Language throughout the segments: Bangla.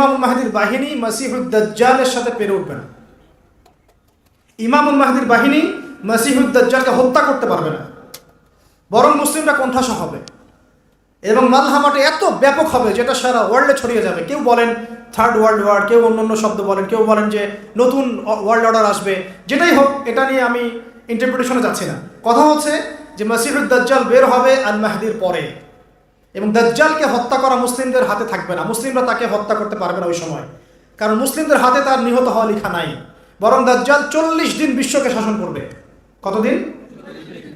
ইমামুল মাহাদির বাহিনী মাসিহুদ্দাজ্জালের সাথে পেরে উঠবে না। ইমামুল মাহাদির বাহিনী মাসিহুদ্দাজ্জালকে হত্যা করতে পারবে না। বরং মুসলিমরা কণ্ঠাস হবে এবং মালহামাটা এত ব্যাপক হবে যেটা সারা ওয়ার্ল্ডে ছড়িয়ে যাবে। কেউ বলেন থার্ড ওয়ার্ল্ড ওয়ার কেউ অন্য অন্য শব্দ বলেন, কেউ বলেন যে নতুন ওয়ার্ল্ড অর্ডার আসবে। যেটাই হোক, এটা নিয়ে আমি ইন্টারপ্রিটেশনে যাচ্ছি না। কথা হচ্ছে যে মাসিহুদ দাজ্জাল বের হবে আল মাহদির পরে। এবং দাজ্জালকে হত্যা করা মুসলিমদের হাতে থাকবে না। মুসলিমরা তাকে হত্যা করতে পারবে না ওই সময়। কারণ মুসলিমদের হাতে তার নিহত হওয়া লেখা নাই। বরং দাজ্জাল চল্লিশ দিন বিশ্বকে শাসন করবে। কতদিন?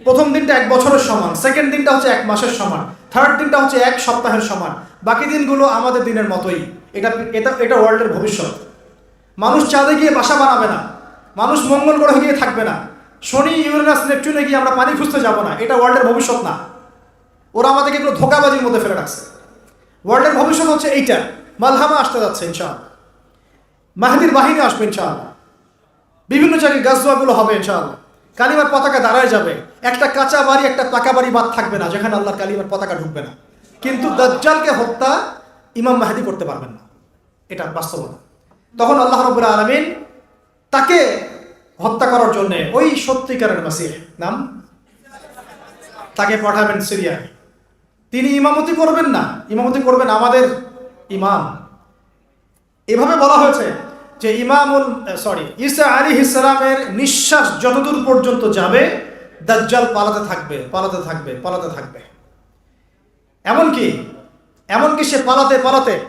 প্রথম দিনটা এক বছরের সমান সেকেন্ড দিনটা হচ্ছে এক মাসের সমান থার্ড দিনটা হচ্ছে এক সপ্তাহের সমান। বাকি দিনগুলো আমাদের দিনের মতোই। এটা এটা এটা ওয়ার্ল্ডের ভবিষ্যৎ। মানুষ চাঁদে গিয়ে বাসা বানাবে না। মানুষ মঙ্গল গ্রহে গিয়ে থাকবে না। শনি, ইউরেনাস, নেপচুনে গিয়ে আমরা পানি খুঁজতে যাব না। এটা ওয়ার্ল্ডের ভবিষ্যৎ না। ওরা আমাদেরকে এগুলো ধোকাবাজির মধ্যে ফেলে রাখছে। ওয়ার্ল্ডের ভবিষ্যৎ হচ্ছে এইটা। মালহামা আসতে যাচ্ছে, ইনশাআল্লাহ। মাহাদির বাহিনী আসবে, ইনশাআল্লাহ। বিভিন্ন জায়গায় গাছদোয়াগুলো হবে, ইনশাআল্লাহ। কালিমার পতাকা দাঁড়ায় যাবে। একটা কাঁচা বাড়ি, একটা পাকা বাড়ি বাদ থাকবে না, যেখানে আল্লাহর কালিমার পতাকা ঢুকবে না। কিন্তু দাজ্জালকে হত্যা ইমাম মাহাদি করতে পারবেন না। এটা বাস্তবতা। তখন আল্লাহ রবুল্লা আলমিন তাকে হত্যা করার জন্য ওই সত্যিকারের মাসিহ, নাম? তাকে পাঠাবেন সিরিয়ায়। তিনি ইমামতি করবেন না। ইমামতি করবেন আমাদের ইমাম। এভাবে বলা হয়েছে যে ইমামুল, সরি, ঈসা আলী ইসলামের নিঃশ্বাস যতদূর পর্যন্ত যাবে, দাজ্জাল পালাতে থাকবে পালাতে থাকবে পালাতে থাকবে। এমনকি এমনকি সে পালাতে পালাতে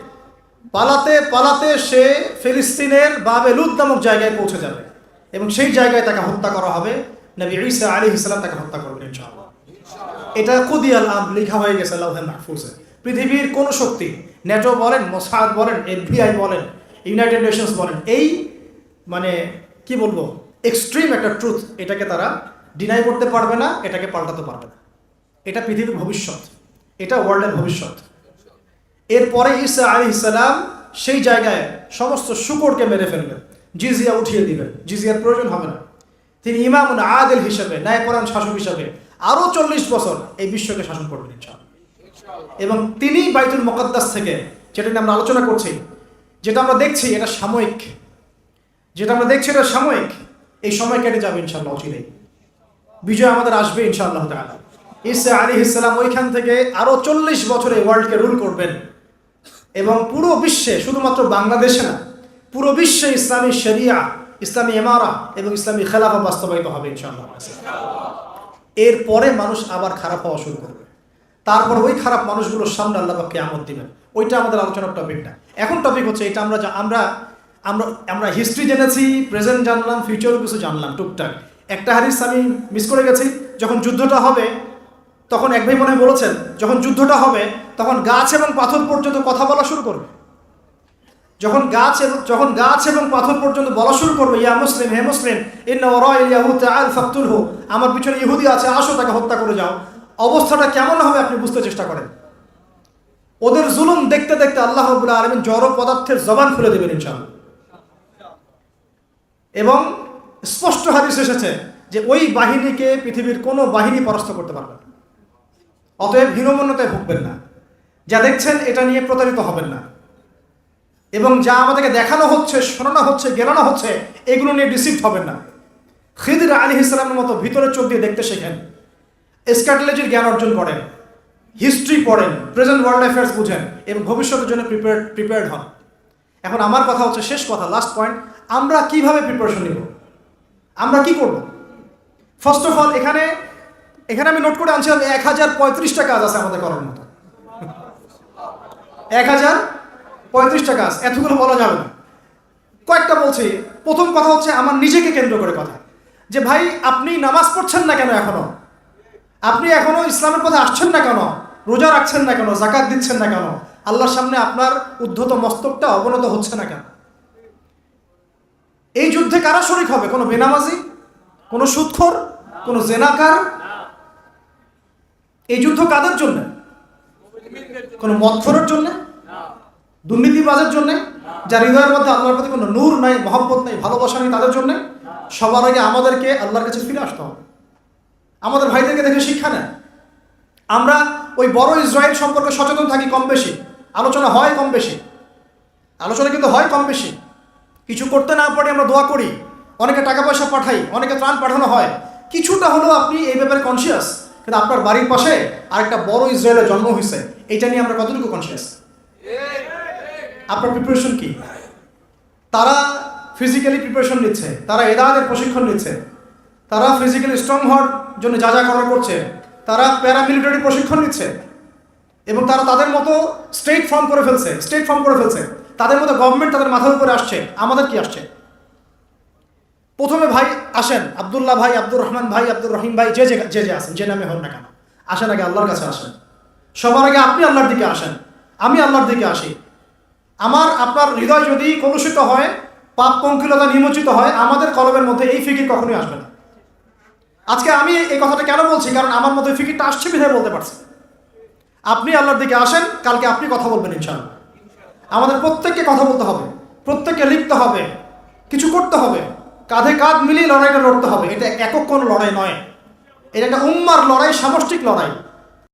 পালাতে পালাতে সে ফিলিস্তিনের বাবেলুদ নামক জায়গায় পৌঁছে যাবে। এবং সেই জায়গায় তাকে হত্যা করা হবে। নবী ঈসা আলী ইসলাম তাকে হত্যা করবেন, ইনশাআল্লাহ। এটা কুদিয়াল আম লেখা হয়ে গেছে লাউহে মাহফুজে। পৃথিবীর কোন শক্তি, নেটো বলেন, মোসাদ বলেন, এফবিআই বলেন, ইউনাইটেড নেশনস বলেন, এই মানে কি বলব, এক্সট্রিম একটা ট্রুথ এটাকে তারা ডিনাই করতে পারবে না, এটাকে পাল্টাতে পারবে না। এটা পৃথিবীর ভবিষ্যৎ, এটা ওয়ার্ল্ডের ভবিষ্যৎ। এরপরে ঈসা আলী ইসালাম সেই জায়গায় সমস্ত শুকরকে মেরে ফেলবেন জিজিয়া উঠিয়ে দিবেন জিজিয়ার প্রয়োজন হবে না। তিনি ইমাম আদেল হিসেবে, ন্যায়পরায়ণ শাসক হিসেবে আরও চল্লিশ বছর এই বিশ্বকে শাসন করবেন এবং তিনি বাইতুল মোকাদ্দাস থেকে, যেটা নিয়ে আমরা আলোচনা করছি, যেটা আমরা দেখছি এটা সাময়িক, যেটা আমরা দেখছি এটা সাময়িক, এই সময় কেটে যাবে ইনশাআল্লাহ অচিরেই। বিজয় আমাদের আসবে ইনশাআল্লাহ তাআলা। ইসা আলী ইসলাম ওইখান থেকে আরও চল্লিশ বছরে ওয়ার্ল্ডকে রুল করবেন। এবং পুরো বিশ্বে, শুধুমাত্র বাংলাদেশে না, পুরো বিশ্বে ইসলামী শরিয়া, ইসলামী এমারা এবং ইসলামী খেলাফা বাস্তবায়িত হবে ইনশাআল্লাহ। এরপরে মানুষ আবার খারাপ হওয়া শুরু করবে। তারপর ওই খারাপ মানুষগুলোর সামনে আল্লাহ পাককে আমদ দিবেন। ওইটা আমাদের আলোচনার টপিক না। এখন টপিক হচ্ছে এটা আমরা আমরা আমরা আমরা হিস্ট্রি জেনেছি প্রেজেন্ট জানলাম ফিউচারও কিছু জানলাম টুকটাক। একটা হারিস আমি মিস করে গেছি। যখন যুদ্ধটা হবে, তখন এক ভাই মনে বলেছেন, যখন যুদ্ধটা হবে, তখন গাছ এবং পাথর পর্যন্ত কথা বলা শুরু করবে। যখন গাছ এবং যখন গাছ এবং পাথর পর্যন্ত বলা শুরু করবে, ইয়া মুসলিম, হে মুসলিম, ইন্না ওরাই ইয়াহু তাআল ফাকতুল হো আমার পিছনে ইহুদি আছে, আসো, তাকে হত্যা করে যাও। অবস্থাটা কেমন হবে আপনি বুঝতে চেষ্টা করেন। ওদের জুলুম দেখতে দেখতে আল্লাহ রাব্বুল আলামিন জড় পদার্থের জবান খুলে দেবেন, ইনশাআল্লাহ। এবং স্পষ্ট হাদিস এসেছে যে ওই বাহিনীকে পৃথিবীর কোনো বাহিনী পরাস্ত করতে পারবে না। অতএব হীনমন্যতায় ভুগবেন না। যা দেখছেন, এটা নিয়ে প্রতারিত হবেন না। এবং যা আমাদেরকে দেখানো হচ্ছে, শোনানো হচ্ছে, গেলানো হচ্ছে, এগুলো নিয়ে ডিসিপ্ট হবেন না। খিদির আলী ইসলামের মতো ভিতরে চোখ দিয়ে দেখতে শেখেন। স্ক্যাটলজির জ্ঞান অর্জন করেন। হিস্ট্রি পড়েন। প্রেজেন্ট ওয়ার্ল্ড অ্যাফেয়ার্স বুঝেন এবং ভবিষ্যতের জন্য প্রিপেয়ার, প্রিপেয়ার্ড হন। এখন আমার কথা হচ্ছে শেষ কথা লাস্ট পয়েন্ট আমরা কীভাবে প্রিপারেশন নিব? আমরা কি করব? ফার্স্ট অফ অল এখানে এখানে আমি নোট করে আনছিলাম, এক হাজার পঁয়ত্রিশটা কাজ আছে আমাদের করার মতো। এক হাজার পঁয়ত্রিশটা কাজ এতগুলো বলা যাবে না। কয়েকটা বলছি। প্রথম কথা হচ্ছে আমার নিজেকে কেন্দ্র করে কথা। যে ভাই, আপনি নামাজ পড়ছেন না কেন এখনও? আপনি এখনও ইসলামের পথে আসছেন না কেন? রোজা রাখছেন না কেন? জাকাত দিচ্ছেন না কেন? আল্লাহর সামনে আপনার উদ্ধত মস্তকটা অবনত হচ্ছে না কেন? এই যুদ্ধে কারা শরিক হবে? কোনো বেনামাজি? কোনো সুৎখর? কোনো জেনাকার? এই যুদ্ধ কাদের জন্য? কোনো মৎখরের জন্য? দুর্নীতিবাজের জন্য, যার হৃদয়ের মধ্যে আল্লাহর প্রতি কোনো নূর নাই, মহব্বত নাই, ভালোবাসা নেই তাদের জন্য, সবার আগে আমাদেরকে আল্লাহর কাছে ফিরে আসতে হবে। আমাদের ভাইদেরকে দেখে শিক্ষা নেয় আমরা ওই বড় ইসরায়েল সম্পর্কে সচেতন থাকি কম বেশি। আলোচনা হয় কম বেশি। আলোচনা কিন্তু হয় কম বেশি। কিছু করতে না পারে আমরা দোয়া করি। অনেকে টাকা পয়সা পাঠাই, অনেকে ত্রাণ পাঠানো হয়। কিছুটা হলেও আপনি এই ব্যাপারে কনসিয়াস কিন্তু আপনার বাড়ির পাশে আরেকটা বড় ইসরায়েলের জন্ম হয়েছে এটা নিয়ে আমরা কতটুকু কনসিয়াস আপনার প্রিপারেশন কি? তারা ফিজিক্যালি প্রিপারেশন নিচ্ছে, তারা এদাদের প্রশিক্ষণ নিচ্ছে, তারা ফিজিক্যালি স্ট্রং হওয়ার জন্য যা যা করার করছে, তারা প্যারামিলিটারি প্রশিক্ষণ নিচ্ছে এবং তারা তাদের মতো স্টেট ফর্ম করে ফেলছে স্টেট ফর্ম করে ফেলছে। তাদের মতো গভর্নমেন্ট তাদের মাথার উপরে আসছে, আমাদের কি আসছে? প্রথমে ভাই আসেন, আবদুল্লাহ ভাই, আব্দুর রহমান ভাই, আব্দুর রহিম ভাই, যে যে যে যে আসেন, যে নামে হন না কেন। আসেন আগে আল্লাহর কাছে আসেন। সবার আগে আপনি আল্লাহর দিকে আসেন। আমি আল্লাহর দিকে আসি। আমার, আপনার হৃদয় যদি কলুষিত হয়, পাপ পঙ্কিলতা নিমোচিত হয়, আমাদের কলমের মধ্যে এই ফিকির কখনোই আসবে না। আজকে আমি এই কথাটা কেন বলছি? কারণ আমার মধ্যে ফিকিরটা আসছে বিধায় বলতে পারছি আপনি আল্লাহর দিকে আসেন, কালকে আপনি কথা বলবেন ইনশাআল্লাহ। আমাদের প্রত্যেককে কথা বলতে হবে, প্রত্যেককে লিখতে হবে, কিছু করতে হবে, কাঁধে কাঁধ মিলিয়ে লড়াইটা লড়তে হবে। এটা একক কোনো লড়াই নয়। এটা একটা উম্মার লড়াই, সামষ্টিক লড়াই।